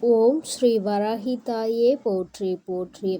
o ஓம் ஸ்ரீ வராகி தாயே போற்றி போற்றி.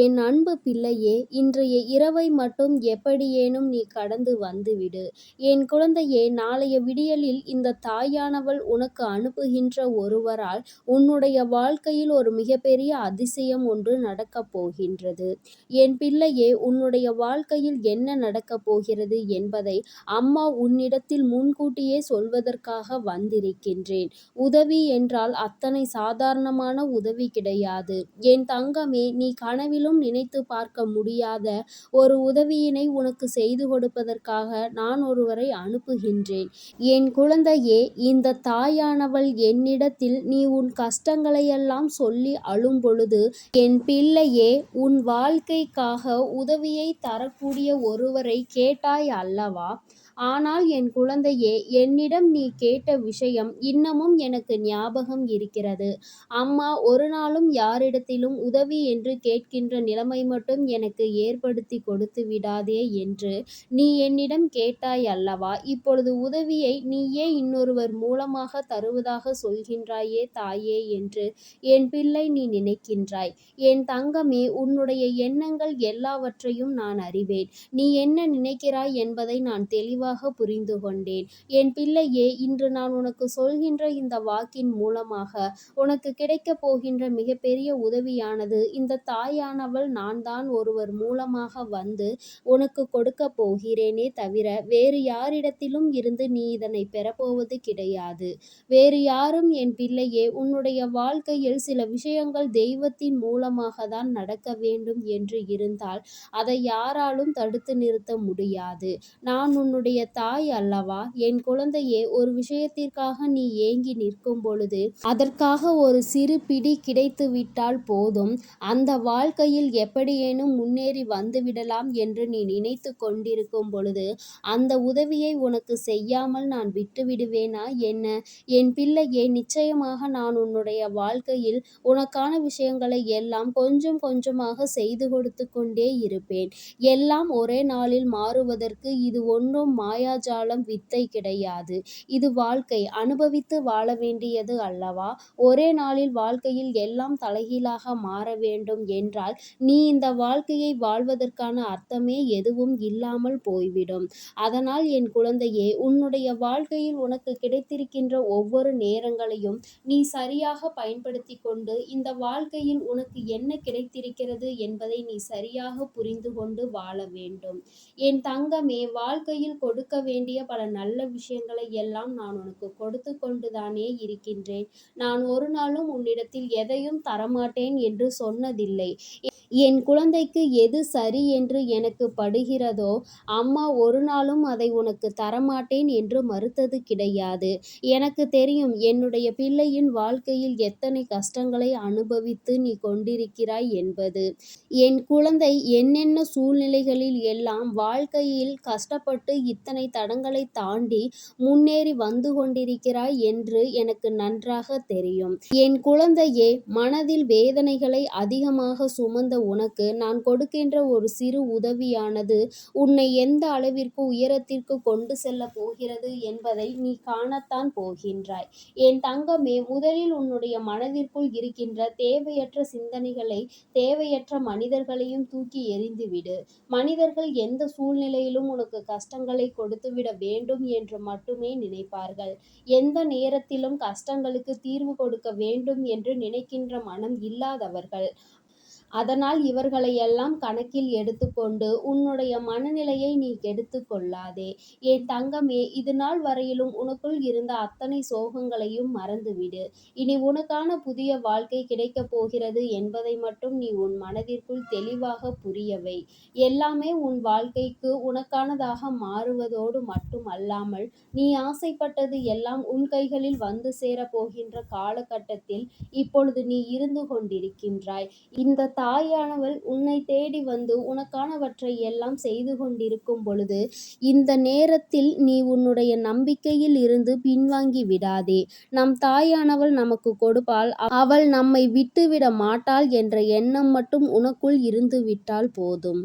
என் அன்பு பிள்ளையே இன்றைய இரவை மட்டும் எப்படியேனும் நீ கடந்து வந்துவிடு. என் குழந்தையே நாளைய விடியலில் இந்த தாயானவள் உனக்கு அனுப்புகின்ற ஒருவரால் உன்னுடைய வாழ்க்கையில் ஒரு மிகப்பெரிய அதிசயம் ஒன்று நடக்கப் போகின்றது. என் பிள்ளையே உன்னுடைய வாழ்க்கையில் என்ன நடக்கப் போகிறது என்பதை அம்மா உன்னிடத்தில் முன்கூட்டியே சொல்வதற்காக வந்திருக்கின்றேன். உதவி என்றால் அத்தனை சாதாரணமாக சாதாரணமான உதவி கிடையாது. என் தங்கமே நீ கனவிலும் நினைத்து பார்க்க முடியாத ஒரு உதவியினை உனக்கு செய்து கொடுப்பதற்காக நான் ஒருவரை அனுப்புகின்றேன். என் குழந்தையே இந்த தாயானவள் என்னிடத்தில் நீ உன் கஷ்டங்களையெல்லாம் சொல்லி அழும் பொழுது என் பிள்ளையே உன் வாழ்க்கைக்காக உதவியை தரக்கூடிய ஒருவரை கேட்டாய் அல்லவா? ஆனால் என் குழந்தையே என்னிடம் நீ கேட்ட விஷயம் இன்னமும் எனக்கு ஞாபகம் இருக்கிறது. அம்மா ஒரு நாளும் யாரிடத்திலும் உதவி என்று கேட்கின்ற நிலைமை மட்டும் எனக்கு ஏற்படுத்தி கொடுத்து விடாதே என்று நீ என்னிடம் கேட்டாய் அல்லவா? இப்பொழுது உதவியை நீயே இன்னொருவர் மூலமாக தருவதாக சொல்கின்றாயே தாயே என்று என் பிள்ளை நீ நினைக்கின்றாய். என் தங்கமே உன்னுடைய எண்ணங்கள் எல்லாவற்றையும் நான் அறிவேன். நீ என்ன நினைக்கிறாய் என்பதை நான் தெளிவாக புரிந்து கொண்டேன். என் பிள்ளையே இன்று நான் உனக்கு சொல்கின்ற இந்த வாக்கின் மூலமாக உனக்கு கிடைக்கப் போகின்ற மிகப்பெரிய உதவியானது இந்த தாயானவள் நான் தான் ஒருவர் மூலமாக வந்து உனக்கு கொடுக்க போகிறேனே தவிர வேறு யாரிடத்திலும் இருந்து நீ இதனை பெறப்போவது கிடையாது. வேறு யாரும் என் பிள்ளையே உன்னுடைய வாழ்க்கையில் சில விஷயங்கள் தெய்வத்தின் மூலமாக தான் நடக்க வேண்டும் என்று இருந்தால் அதை யாராலும் தடுத்து நிறுத்த முடியாது. நான் உன்னுடைய தாய் அல்லவா? என் குழந்தையே ஒரு விஷயத்திற்காக நீ ஏங்கி நிற்கும் பொழுது அதற்காக ஒரு சிறு பிடி கிடைத்துவிட்டால் போதும். அந்த வாழ்க்கையில் எப்படியேனும் முன்னேறி வந்துவிடலாம் என்று நீ நினைத்து கொண்டிருக்கும் பொழுது அந்த உதவியை உனக்கு செய்யாமல் நான் விட்டுவிடுவேனா என்ன? என் பிள்ளையே நிச்சயமாக நான் உன்னுடைய வாழ்க்கையில் உனக்கான விஷயங்களை எல்லாம் கொஞ்சம் கொஞ்சமாக செய்து கொடுத்து கொண்டே இருப்பேன். எல்லாம் ஒரே நாளில் மாறுவதற்கு இது ஒன்றும் மாயாஜாலம் வித்தை கிடையாது. இது வாழ்க்கை. அனுபவித்து வாழ வேண்டியது அல்லவா? ஒரே நாளில் வாழ்க்கையில் எல்லாம் தலைகீழாக மாற வேண்டும் என்றால் நீ இந்த வாழ்க்கையை வாழ்வதற்கான அர்த்தமே எதுவும் இல்லாமல் போய்விடும். அதனால் என் குழந்தையே உன்னுடைய வாழ்க்கையில் உனக்கு கிடைத்திருக்கின்ற ஒவ்வொரு நேரங்களையும் நீ சரியாக பயன்படுத்தி கொண்டு இந்த வாழ்க்கையில் உனக்கு என்ன கிடைத்திருக்கிறது என்பதை நீ சரியாக புரிந்து கொண்டு வாழ வேண்டும். என் தங்கமே வாழ்க்கையில் கொடுக்க வேண்டிய பல நல்ல விஷயங்களை எல்லாம் நான் உனக்கு கொடுத்து கொண்டுதானே இருக்கின்றேன். நான் ஒரு நாளும் உன்னிடத்தில் எதையும் தரமாட்டேன் என்று சொன்னதில்லை. என் குழந்தைக்கு எது சரி என்று எனக்கு படுகிறதோ அம்மா ஒரு நாளும் அதை உனக்கு தரமாட்டேன் என்று மறுத்தது கிடையாது. எனக்கு தெரியும் என்னுடைய பிள்ளையின் வாழ்க்கையில் எத்தனை கஷ்டங்களை அனுபவித்து நீ கொண்டிருக்கிறாய் என்பது. என் குழந்தை என்னென்ன சூழ்நிலைகளில் எல்லாம் வாழ்க்கையில் கஷ்டப்பட்டு இத்தனை தடங்களை தாண்டி முன்னேறி வந்து கொண்டிருக்கிறாய் என்று எனக்கு நன்றாக தெரியும். என் குழந்தையே மனதில் வேதனைகளை அதிகமாக சுமந்த உனக்கு நான் கொடுக்கின்ற ஒரு சிறு உதவியானது உன்னை எந்த அளவிற்கு உயரத்திற்கு கொண்டு செல்ல போகிறது என்பதை நீ காணத்தான் போகின்றாய். என் தங்கமே முதலில் உன்னுடைய மனதிற்குள் இருக்கின்ற தேவையற்ற சிந்தனைகளை தேவையற்ற மனிதர்களையும் தூக்கி எறிந்துவிடு. மனிதர்கள் எந்த சூழ்நிலையிலும் உனக்கு கஷ்டங்களை கொடுத்துவிட வேண்டும் என்று மட்டுமே நினைப்பார்கள். எந்த நேரத்திலும் கஷ்டங்களுக்கு தீர்வு கொடுக்க வேண்டும் என்று நினைக்கின்ற மனம் இல்லாதவர்கள். அதனால் இவர்களையெல்லாம் கணக்கில் எடுத்துக்கொண்டு உன்னுடைய மனநிலையை நீ கெடுத்து கொள்ளாதே. என் தங்கமே இது நாள் வரையிலும் உனக்குள் இருந்த அத்தனை சோகங்களையும் மறந்துவிடு. இனி உனக்கான புதிய வாழ்க்கை கிடைக்கப் போகிறது என்பதை மட்டும் நீ உன் மனதிற்குள் தெளிவாக புரியவை. எல்லாமே உன் வாழ்க்கைக்கு உனக்கானதாக மாறுவதோடு மட்டும் அல்லாமல் நீ ஆசைப்பட்டது எல்லாம் உன் கைகளில் வந்து சேரப் போகின்ற காலகட்டத்தில் இப்பொழுது நீ இருந்து கொண்டிருக்கின்றாய். இந்த தாயானவள் உன்னை தேடி வந்து உனக்கானவற்றை எல்லாம் செய்து கொண்டிருக்கும் பொழுது இந்த நேரத்தில் நீ உன்னுடைய நம்பிக்கையில் இருந்து பின்வாங்கி விடாதே. நம் தாயானவள் நமக்கு கொடுப்பாள் அவள் நம்மை விட்டுவிட மாட்டாள் என்ற எண்ணம் மட்டும் உனக்குள் இருந்து விட்டால் போதும்.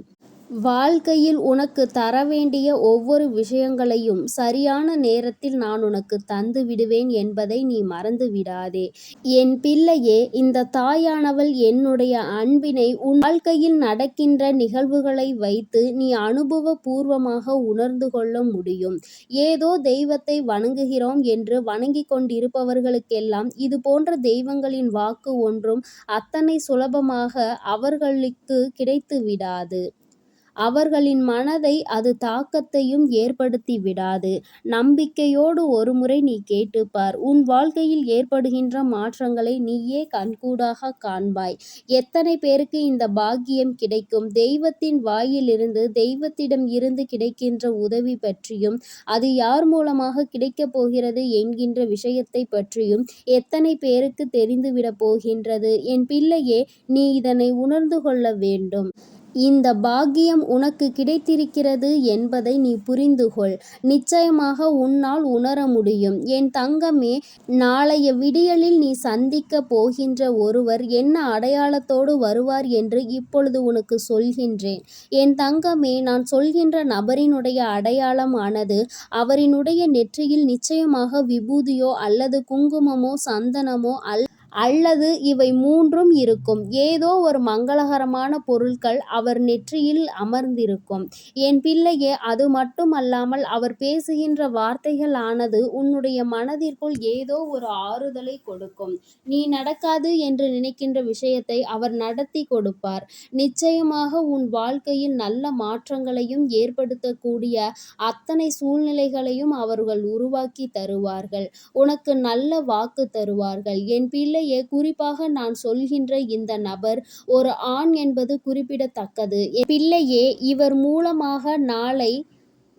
வாழ்க்கையில் உனக்கு தர வேண்டிய ஒவ்வொரு விஷயங்களையும் சரியான நேரத்தில் நான் உனக்கு தந்து விடுவேன் என்பதை நீ மறந்து விடாதே. என் பிள்ளையே இந்த தாயானவள் என்னுடைய அன்பினை உன் வாழ்க்கையில் நடக்கின்ற நிகழ்வுகளை வைத்து நீ அனுபவ பூர்வமாக உணர்ந்து கொள்ள முடியும். ஏதோ தெய்வத்தை வணங்குகிறோம் என்று வணங்கிக் கொண்டிருப்பவர்களுக்கெல்லாம் இது போன்ற தெய்வங்களின் வாக்கு ஒன்றும் அத்தனை சுலபமாக அவர்களுக்கு கிடைத்து விடாது. அவர்களின் மனதை அது தாக்கத்தையும் ஏற்படுத்தி விடாது. நம்பிக்கையோடு ஒருமுறை நீ கேட்டுப்பார் உன் வாழ்க்கையில் ஏற்படுகின்ற மாற்றங்களை நீயே கண்கூடாக காண்பாய். எத்தனை பேருக்கு இந்த பாக்கியம் கிடைக்கும்? தெய்வத்தின் வாயிலிருந்து தெய்வத்திடம் இருந்து கிடைக்கின்ற உதவி பற்றியும் அது யார் மூலமாக கிடைக்கப் போகிறது என்கின்ற விஷயத்தைப் பற்றியும் எத்தனை பேருக்கு தெரிந்துவிடப் போகின்றது? என் பிள்ளையே நீ இதனை உணர்ந்து கொள்ள வேண்டும். இந்த பாக்கியம் உனக்கு கிடைத்திருக்கிறது என்பதை நீ புரிந்து கொள். நிச்சயமாக உன்னால் உணர முடியும். என் தங்கமே நாளைய விடியலில் நீ சந்திக்க போகின்ற ஒருவர் என்ன அடையாளத்தோடு வருவார் என்று இப்பொழுது உனக்கு சொல்கின்றேன். என் தங்கமே நான் சொல்கின்ற நபரினுடைய அடையாளமானது அவரினுடைய நெற்றியில் நிச்சயமாக விபூதியோ அல்லது குங்குமமோ சந்தனமோ அல் அல்லது இவை மூன்றும் இருக்கும். ஏதோ ஒரு மங்களகரமான பொருட்கள் அவர் நெற்றியில் அமர்ந்திருக்கும். என் பிள்ளையே அது மட்டுமல்லாமல் அவர் பேசுகின்ற வார்த்தைகள் ஆனது உன்னுடைய மனதிற்குள் ஏதோ ஒரு ஆறுதலை கொடுக்கும். நீ நடக்காது என்று நினைக்கின்ற விஷயத்தை அவர் நடத்திக் கொடுப்பார். நிச்சயமாக உன் வாழ்க்கையில் நல்ல மாற்றங்களையும் ஏற்படுத்தக்கூடிய அத்தனை சூழ்நிலைகளையும் அவர்கள் உருவாக்கி தருவார்கள். உனக்கு நல்ல வாக்கு தருவார்கள். என் பிள்ளை பிள்ளையே குறிப்பாக நான் சொல்கின்ற இந்த நபர் ஒரு ஆண் என்பது குறிப்பிடத்தக்கது. பிள்ளையே இவர் மூலமாக நாளை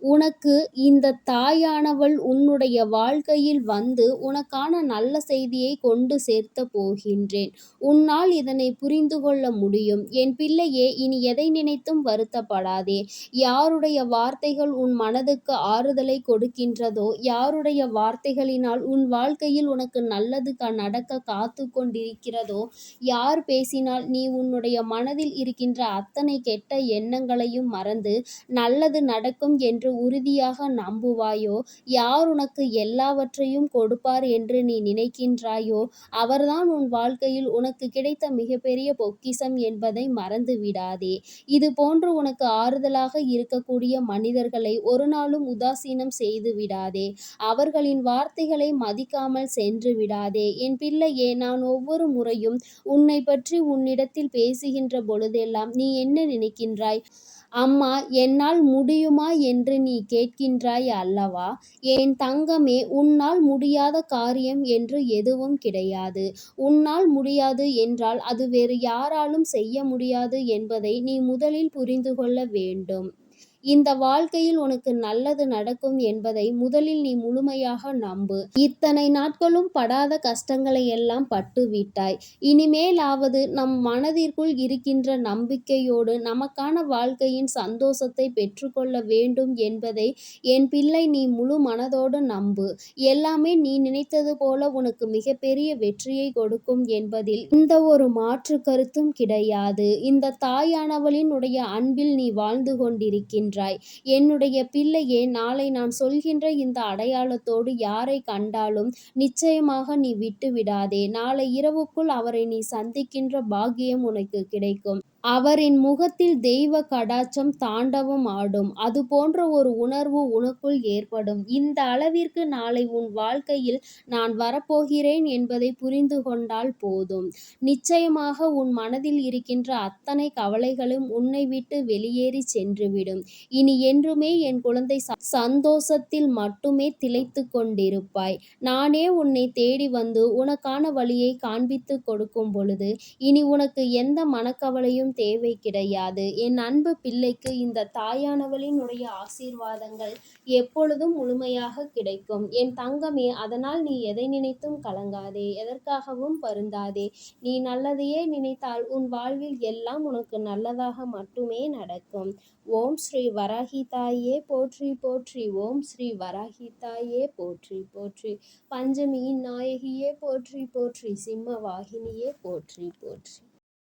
உனக்கு இந்த தாயானவள் உன்னுடைய வாழ்க்கையில் வந்து உனக்கான நல்ல செய்தியைக் கொண்டு சேர்த்த போகின்றேன். உன்னால் இதனை புரிந்து கொள்ள முடியும். என் பிள்ளையே இனி எதை நினைத்தும் வருத்தப்படாதே. யாருடைய வார்த்தைகள் உன் மனதுக்கு ஆறுதலை கொடுக்கின்றதோ யாருடைய வார்த்தைகளினால் உன் வாழ்க்கையில் உனக்கு நல்லது நடக்க காத்து கொண்டிருக்கிறதோ யார் பேசினால் நீ உன்னுடைய மனதில் இருக்கின்ற அத்தனை கெட்ட எண்ணங்களையும் மறந்து நல்லது நடக்கும் என்று உறுதியாக நம்புவாயோ யார் உனக்கு எல்லாவற்றையும் கொடுப்பார் என்று நீ நினைக்கின்றாயோ அவர்தான் உன் வாழ்க்கையில் உனக்கு கிடைத்த மிகப்பெரிய பொக்கிஷம் என்பதை மறந்து விடாதே. இது போன்று உனக்கு ஆறுதலாக இருக்கக்கூடிய மனிதர்களை ஒரு நாளும் உதாசீனம் செய்து விடாதே. அவர்களின் வார்த்தைகளை மதிக்காமல் சென்று விடாதே. என் பிள்ளையே நான் ஒவ்வொரு முறையும் உன்னை பற்றி உன்னிடத்தில் பேசுகின்ற பொழுதெல்லாம் நீ என்ன நினைக்கின்றாய்? அம்மா என்னால் முடியுமா என்று நீ கேட்கின்றாய் அல்லவா? என் தங்கமே உன்னால் முடியாத காரியம் என்று எதுவும் கிடையாது. உன்னால் முடியாது என்றால் அது வேறு யாராலும் செய்ய முடியாது என்பதை நீ முதலில் புரிந்து கொள்ள வேண்டும். இந்த வாழ்க்கையில் உனக்கு நல்லது நடக்கும் என்பதை முதலில் நீ முழுமையாக நம்பு. இத்தனை நாட்களும் படாத கஷ்டங்களை எல்லாம் பட்டு விட்டாய். இனிமேலாவது நம் மனதிற்குள் இருக்கின்ற நம்பிக்கையோடு நமக்கான வாழ்க்கையின் சந்தோஷத்தைப் பெற்றுக்கொள்ள வேண்டும் என்பதை என் பிள்ளை நீ முழு மனதோடு நம்பு. எல்லாமே நீ நினைத்தது போல உனக்கு மிகப்பெரிய வெற்றியை கொடுக்கும் என்பதில் இந்த ஒரு மாற்றுக் கருத்தும் கிடையாது. இந்த தாயானவளின் உடைய அன்பில் நீ வாழ்ந்து கொண்டிருக்கின்றாய். என்னுடைய பிள்ளையே நாளை நான் சொல்கின்ற இந்த அடையாளத்தோடு யாரை கண்டாலும் நிச்சயமாக நீ விட்டு விடாதே. நாளை இரவுக்குள் அவரை நீ சந்திக்கின்ற பாக்கியம் உனக்கு கிடைக்கும். அவரின் முகத்தில் தெய்வ கடாட்சம் தாண்டவம் ஆடும். அது போன்ற ஒரு உணர்வு உனக்குள் ஏற்படும். இந்த அளவிற்கு நாளை உன் வாழ்க்கையில் நான் வரப்போகிறேன் என்பதை புரிந்து கொண்டால் போதும். நிச்சயமாக உன் மனதில் இருக்கின்ற அத்தனை கவலைகளும் உன்னை விட்டு வெளியேறிச் சென்றுவிடும். இனி என்றுமே என் குழந்தை சந்தோஷத்தில் மட்டுமே திளைத்து கொண்டிருப்பாய். நானே உன்னை தேடி வந்து உனக்கான வழியை காண்பித்துக் கொடுக்கும் பொழுது இனி உனக்கு எந்த மனக்கவலையும் தேவை கிடையாது. என் அன்பு பிள்ளைக்கு இந்த தாயானவளினுடைய ஆசீர்வாதங்கள் எப்பொழுதும் முழுமையாக கிடைக்கும். என் தங்கமே அதனால் நீ எதை நினைத்தும் கலங்காதே. எதற்காகவும் பருந்தாதே நீ நல்லதையே நினைத்தால் உன் வாழ்வில் எல்லாம் உனக்கு நல்லதாக மட்டுமே நடக்கும். ஓம் ஸ்ரீ வராகி தாயே போற்றி போற்றி ஓம் ஸ்ரீ வராகி தாயே போற்றி போற்றி பஞ்சமியின் நாயகியே போற்றி போற்றி சிம்ம வாகினியே போற்றி போற்றி